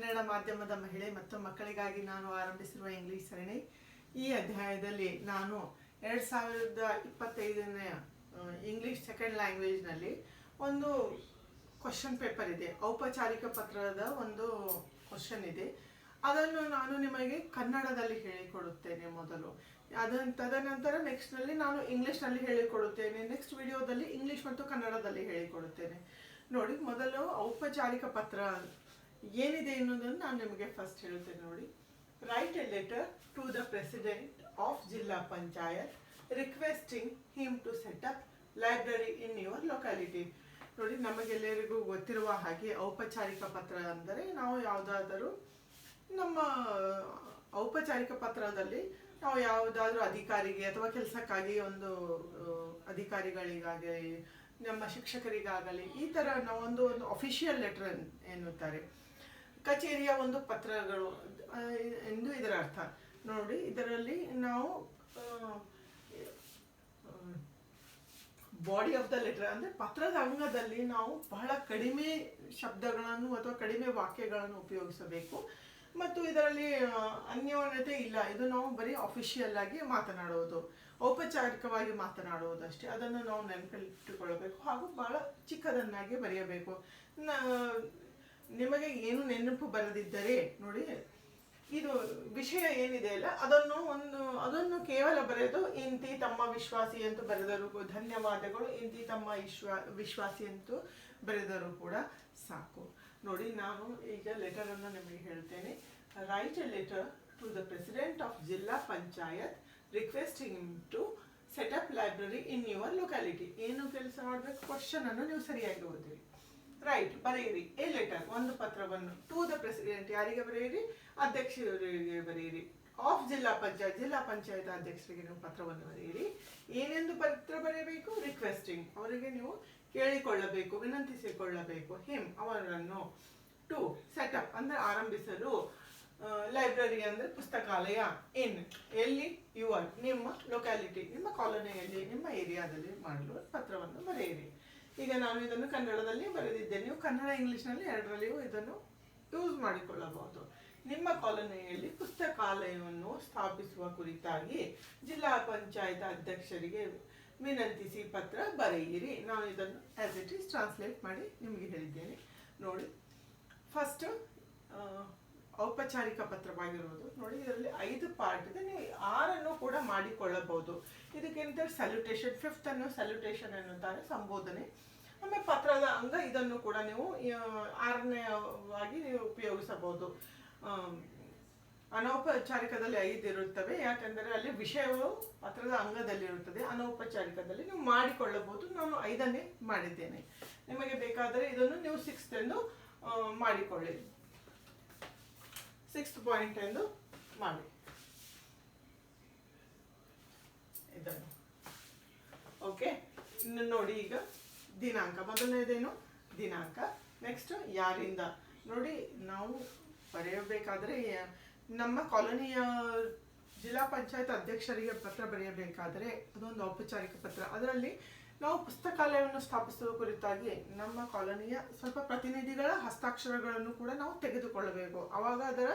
ಕನ್ನಡ ಮಾಧ್ಯಮದ ಮಹಿಳೆ ಮತ್ತು ಮಕ್ಕಳಿಗಾಗಿ ನಾನು ಆರಂಭಿಸಿರುವ ಇಂಗ್ಲಿಷ್ ಸರಣಿ. ಈ ಅಧ್ಯಾಯದಲ್ಲಿ ನಾನು ಎರಡು ಸಾವಿರದ ಇಪ್ಪತ್ತೈದನೇ ಇಂಗ್ಲಿಷ್ ಸೆಕೆಂಡ್ ಲ್ಯಾಂಗ್ವೇಜ್ನಲ್ಲಿ ಒಂದು ಕ್ವಶನ್ ಪೇಪರ್ ಇದೆ. ಔಪಚಾರಿಕ ಪತ್ರದ ಒಂದು ಕ್ವಶನ್ ಇದೆ. ಅದನ್ನು ನಾನು ನಿಮಗೆ ಕನ್ನಡದಲ್ಲಿ ಹೇಳಿಕೊಡುತ್ತೇನೆ ಮೊದಲು. ಅದನ್ನು ತದನಂತರ ನೆಕ್ಸ್ಟ್ನಲ್ಲಿ ನಾನು ಇಂಗ್ಲೀಷ್ನಲ್ಲಿ ಹೇಳಿಕೊಡುತ್ತೇನೆ. ನೆಕ್ಸ್ಟ್ ವಿಡಿಯೋದಲ್ಲಿ ಇಂಗ್ಲೀಷ್ ಮತ್ತು ಕನ್ನಡದಲ್ಲಿ ಹೇಳಿಕೊಡುತ್ತೇನೆ. ನೋಡಿ, ಮೊದಲು ಔಪಚಾರಿಕ ಪತ್ರ ಏನಿದೆ ಎನ್ನುವುದನ್ನು ನಾನು ನಿಮಗೆ ಫಸ್ಟ್ ಹೇಳುತ್ತೇನೆ ನೋಡಿ. Write a letter to the president of zilla panchayat requesting him to set up library in your locality ನೋಡಿ, ನಮಗೆಲ್ಲರಿಗೂ ಗೊತ್ತಿರುವ ಹಾಗೆ ಔಪಚಾರಿಕ ಪತ್ರ ಅಂದರೆ ನಾವು ಯಾವುದಾದರೂ ನಮ್ಮ ಔಪಚಾರಿಕ ಪತ್ರದಲ್ಲಿ ನಾವು ಯಾವುದಾದ್ರೂ ಅಧಿಕಾರಿಗೆ ಅಥವಾ ಕೆಲಸಕ್ಕಾಗಿ ಒಂದು ಅಧಿಕಾರಿಗಳಿಗಾಗಲಿ, ನಮ್ಮ ಶಿಕ್ಷಕರಿಗಾಗಲಿ ಈ ಥರ ನಾವೊಂದು ಒಂದು ಅಫಿಷಿಯಲ್ ಲೆಟರ್ ಎನ್ನುತ್ತಾರೆ. ಕಚೇರಿಯ ಒಂದು ಪತ್ರಗಳು ಎಂದು ಇದರ ಅರ್ಥ. ನೋಡಿ, ಇದರಲ್ಲಿ ನಾವು ಬಾಡಿ ಆಫ್ ದ ಲೆಟರ್ ಅಂದರೆ ಪತ್ರದ ಅಂಗದಲ್ಲಿ ನಾವು ಬಹಳ ಕಡಿಮೆ ಶಬ್ದಗಳನ್ನು ಅಥವಾ ಕಡಿಮೆ ವಾಕ್ಯಗಳನ್ನು ಉಪಯೋಗಿಸಬೇಕು. ಮತ್ತು ಇದರಲ್ಲಿ ಅನ್ಯೋನ್ಯತೆ ಇಲ್ಲ. ಇದು ನಾವು ಬರೀ ಅಫಿಷಿಯಲ್ ಆಗಿ ಮಾತನಾಡುವುದು ಔಪಚಾರಿಕವಾಗಿ ಮಾತನಾಡುವುದಷ್ಟೇ ಅದನ್ನು ನಾವು ನೆನಪಿಟ್ಟುಕೊಳ್ಳಬೇಕು ಹಾಗೂ ಬಹಳ ಚಿಕ್ಕದನ್ನಾಗಿ ಬರೆಯಬೇಕು. ನಿಮಗೆ ಏನು ನೆನಪು ಬರದಿದ್ದರೆ ನೋಡಿ, ಇದು ವಿಷಯ ಏನಿದೆ ಅಲ್ಲ, ಅದನ್ನು ಒಂದು, ಅದನ್ನು ಕೇವಲ ಬರೆದು ಇಂತಿ ತಮ್ಮ ವಿಶ್ವಾಸಿ ಅಂತ ಬರೆದರು ಧನ್ಯವಾದಗಳು, ಇಂತಿ ತಮ್ಮ ವಿಶ್ವಾ ವಿಶ್ವಾಸಿ ಅಂತೂ ಬರೆದರು ಕೂಡ ಸಾಕು. ನೋಡಿ, ನಾನು ಈಗ ಲೆಟರ್ ಅನ್ನು ನಿಮಗೆ ಹೇಳ್ತೇನೆ. Write a letter to the president of zilla panchayat requesting to set up library in your locality ಏನು ಕೆಲಸ ಮಾಡಬೇಕು? ಕ್ವಶನ್ ಅನ್ನು ನೀವು ಸರಿಯಾಗಿ ಓದಿರಿ. ರೈಟ್ ಬರೆಯಿರಿ. ಎ ಲೆಟರ್ ಒಂದು ಪತ್ರವನ್ನು ಟು ದ ಪ್ರೆಸಿಡೆಂಟ್ ಯಾರಿಗೆ ಬರೆಯಿರಿ? ಅಧ್ಯಕ್ಷರಿಗೆ ಬರೆಯಿರಿ. ಆಫ್ ಜಿಲ್ಲಾ ಪಂಚಾಯತ್ ಜಿಲ್ಲಾ ಪಂಚಾಯತ್ ಅಧ್ಯಕ್ಷರಿಗೆ ನೀವು ಪತ್ರವನ್ನು ಬರೆಯಿರಿ. ಏನೆಂದು ಪತ್ರ ಬರೆಯಬೇಕು ರಿಕ್ವೆಸ್ಟಿಂಗ್ ಅವರಿಗೆ ನೀವು ಕೇಳಿಕೊಳ್ಳಬೇಕು, ವಿನಂತಿಸಿಕೊಳ್ಳಬೇಕು. ಹಿಮ್ ಅವರನ್ನು ಟು ಸೆಟಪ್ ಅಂದ್ರೆ ಆರಂಭಿಸಲು ಲೈಬ್ರರಿ ಅಂದ್ರೆ ಪುಸ್ತಕಾಲಯ ಇನ್ ಎಲ್ಲಿ? ಯುವರ್ ನಿಮ್ಮ ಲೊಕ್ಯಾಲಿಟಿ ನಿಮ್ಮ ಕಾಲೋನಿಯಲ್ಲಿ ನಿಮ್ಮ ಏರಿಯಾದಲ್ಲಿ ಮಾಡಲು ಪತ್ರವನ್ನು ಬರೆಯಿರಿ. ಈಗ ನಾನು ಇದನ್ನು ಕನ್ನಡದಲ್ಲಿ ಬರೆದಿದ್ದೇನೆ. ನೀವು ಕನ್ನಡ ಇಂಗ್ಲಿಷ್ನಲ್ಲಿ ಎರಡರಲ್ಲಿಯೂ ಇದನ್ನು ಯೂಸ್ ಮಾಡಿಕೊಳ್ಳಬಹುದು. ನಿಮ್ಮ ಕಾಲೋನಿಯಲ್ಲಿ ಪುಸ್ತಕಾಲಯವನ್ನು ಸ್ಥಾಪಿಸುವ ಕುರಿತಾಗಿ ಜಿಲ್ಲಾ ಪಂಚಾಯತ್ ಅಧ್ಯಕ್ಷರಿಗೆ ವಿನಂತಿಸಿ ಪತ್ರ ಬರೆಯಿರಿ. ನಾನು ಇದನ್ನು ಆಸ್ ಇಟ್ ಈಸ್ ಟ್ರಾನ್ಸ್ಲೇಟ್ ಮಾಡಿ ನಿಮಗೆ ಹೇಳಿದ್ದೇನೆ. ನೋಡಿ ಫಸ್ಟ್ ಔಪಚಾರಿಕ ಪತ್ರವಾಗಿರುವುದು. ನೋಡಿ, ಇದರಲ್ಲಿ ಐದು ಪಾರ್ಟ್ ಇದೆ ನೀವು ಆರನ್ನು ಕೂಡ ಮಾಡಿಕೊಳ್ಳಬಹುದು. ಇದಕ್ಕಿಂತ ಸಲ್ಯೂಟೇಷನ್ ಫಿಫ್ತ್ ಅನ್ನು ಸಲ್ಯೂಟೇಷನ್ ಎನ್ನುತ್ತಾರೆ, ಸಂಬೋಧನೆ. ಆಮೇಲೆ ಪತ್ರದ ಅಂಗ ಇದನ್ನು ಕೂಡ ನೀವು ಆರನೇವಾಗಿ ನೀವು ಉಪಯೋಗಿಸಬಹುದು. ಅನೌಪಚಾರಿಕದಲ್ಲಿ ಐದು ಇರುತ್ತವೆ. ಯಾಕೆಂದರೆ ಅಲ್ಲಿ ವಿಷಯವು ಪತ್ರದ ಅಂಗದಲ್ಲಿರುತ್ತದೆ. ಅನೌಪಚಾರಿಕದಲ್ಲಿ ನೀವು ಮಾಡಿಕೊಳ್ಳಬಹುದು. ನಾನು ಐದನ್ನೇ ಮಾಡಿದ್ದೇನೆ. ನಿಮಗೆ ಬೇಕಾದರೆ ಇದನ್ನು ನೀವು ಸಿಕ್ಸ್ತ್ ಎಂದು ಮಾಡಿಕೊಳ್ಳಿ. ಸಿಕ್ಸ್ತ್ ಪಾಯಿಂಟ್ ಎಂದು ಮಾಡಿ. ಇದನ್ನು. ಓಕೆ ಇನ್ನು ನೋಡಿ ಈಗ ದಿನಾಂಕ. ಮೊದಲನೇದೇನು? ದಿನಾಂಕ. ನೆಕ್ಸ್ಟ್ ಯಾರಿಂದ? ನೋಡಿ, ನಾವು ಬರೆಯಬೇಕಾದ್ರೆ ನಮ್ಮ ಕಾಲೋನಿಯ ಜಿಲ್ಲಾ ಪಂಚಾಯತ್ ಅಧ್ಯಕ್ಷರಿಗೆ ಪತ್ರ ಬರೆಯಬೇಕಾದ್ರೆ, ಅದೊಂದು ಔಪಚಾರಿಕ ಪತ್ರ. ಅದರಲ್ಲಿ ನಾವು ಪುಸ್ತಕಾಲಯವನ್ನು ಸ್ಥಾಪಿಸುವ ಕುರಿತಾಗಿ ನಮ್ಮ ಕಾಲೋನಿಯ ಸ್ವಲ್ಪ ಪ್ರತಿನಿಧಿಗಳ ಹಸ್ತಾಕ್ಷರಗಳನ್ನು ಕೂಡ ನಾವು ತೆಗೆದುಕೊಳ್ಳಬೇಕು. ಅವಾಗ ಅದರ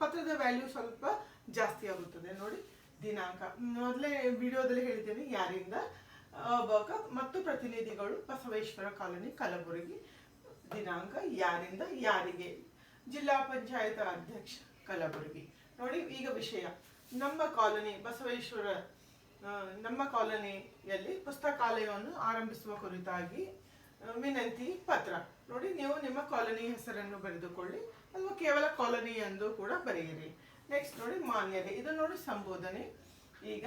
ಪತ್ರದ ವ್ಯಾಲ್ಯೂ ಸ್ವಲ್ಪ ಜಾಸ್ತಿ ಆಗುತ್ತದೆ. ನೋಡಿ, ದಿನಾಂಕ. ಮೊದಲೇ ವಿಡಿಯೋದಲ್ಲಿ ಹೇಳಿದ್ದೇನೆ, ಯಾರಿಂದ? ಅಬಕ ಮತ್ತು ಪ್ರತಿನಿಧಿಗಳು ಬಸವೇಶ್ವರ ಕಾಲೋನಿ, ಕಲಬುರಗಿ. ದಿನಾಂಕ, ಯಾರಿಂದ? ಯಾರಿಗೆ? ಜಿಲ್ಲಾ ಪಂಚಾಯತ್ ಅಧ್ಯಕ್ಷ, ಕಲಬುರಗಿ. ನೋಡಿ, ಈಗ ವಿಷಯ. ನಮ್ಮ ಕಾಲೋನಿ ಬಸವೇಶ್ವರ ನಮ್ಮ ಕಾಲೋನಿಯಲ್ಲಿ ಪುಸ್ತಕಾಲಯವನ್ನು ಆರಂಭಿಸುವ ಕುರಿತಾಗಿ ವಿನಂತಿ ಪತ್ರ. ನೋಡಿ, ನೀವು ನಿಮ್ಮ ಕಾಲೋನಿ ಹೆಸರನ್ನು ಬರೆದುಕೊಳ್ಳಿ, ಅಥವಾ ಕೇವಲ ಕಾಲೋನಿ ಎಂದು ಕೂಡ ಬರೆಯಿರಿ. ನೆಕ್ಸ್ಟ್ ನೋಡಿ, ಮಾನ್ಯತೆ. ಇದು ನೋಡಿ ಸಂಬೋಧನೆ. ಈಗ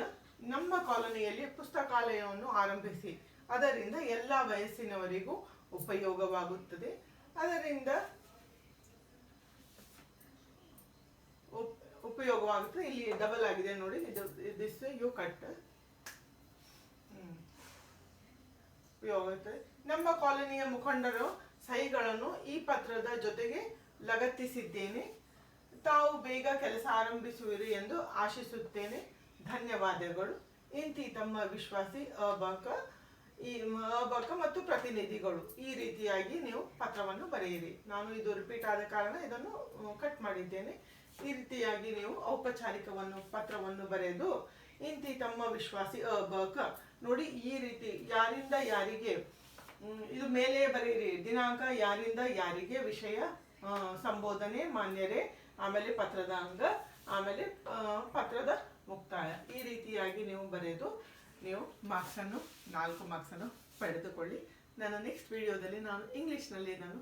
ನಮ್ಮ ಕಾಲೋನಿಯಲ್ಲಿ ಪುಸ್ತಕಾಲಯವನ್ನು ಆರಂಭಿಸಿ, ಅದರಿಂದ ಎಲ್ಲ ವಯಸ್ಸಿನವರಿಗೂ ಉಪಯೋಗವಾಗುತ್ತದೆ. ಅದರಿಂದ ಉಪಯೋಗವಾಗುತ್ತೆ ಇಲ್ಲಿ ಡಬಲ್ ಆಗಿದೆ ನೋಡಿ. ದಿಸ್ ಯು ಕಟ್ ಉಪಯೋಗ ನಮ್ಮ ಕಾಲೋನಿಯ ಮುಖಂಡರು ಸಹಿಗಳನ್ನು ಈ ಪತ್ರದ ಜೊತೆಗೆ ಲಗತ್ತಿಸಿದ್ದೇನೆ. ತಾವು ಬೇಗ ಕೆಲಸ ಆರಂಭಿಸುವಿರಿ ಎಂದು ಆಶಿಸುತ್ತೇನೆ. ಧನ್ಯವಾದಗಳು. ಇಂತಿ ತಮ್ಮ ವಿಶ್ವಾಸಿ ಅಬಾಕ ಈ ಅಬಕ ಮತ್ತು ಪ್ರತಿನಿಧಿಗಳು ಈ ರೀತಿಯಾಗಿ ನೀವು ಪತ್ರವನ್ನು ಬರೆಯಿರಿ. ನಾನು ಇದು ರಿಪೀಟ್ ಆದ ಕಾರಣ ಇದನ್ನು ಕಟ್ ಮಾಡಿದ್ದೇನೆ. ಈ ರೀತಿಯಾಗಿ ನೀವು ಔಪಚಾರಿಕವನ್ನು, ಪತ್ರವನ್ನು ಬರೆದು, ಇಂತಿ ತಮ್ಮ ವಿಶ್ವಾಸಿ ಅಬಕ ನೋಡಿ ಈ ರೀತಿ ಯಾರಿಂದ ಯಾರಿಗೆ ಇದು ಮೇಲೆ ಬರೀರಿ ದಿನಾಂಕ ಯಾರಿಂದ ಯಾರಿಗೆ ವಿಷಯ ಸಂಬೋಧನೆ ಮಾನ್ಯರೇ, ಆಮೇಲೆ ಪತ್ರದ ಅಂಗ, ಆಮೇಲೆ ಪತ್ರದ ಮುಕ್ತಾಯ. ಈ ರೀತಿಯಾಗಿ ನೀವು ಬರೆದು ನೀವು ಮಾರ್ಕ್ಸನ್ನು ನಾಲ್ಕು ಮಾರ್ಕ್ಸನ್ನು ಪಡೆದುಕೊಳ್ಳಿ. ನನ್ನ ನೆಕ್ಸ್ಟ್ ವಿಡಿಯೋದಲ್ಲಿ ನಾನು ಇಂಗ್ಲೀಷ್ನಲ್ಲಿ ನಾನು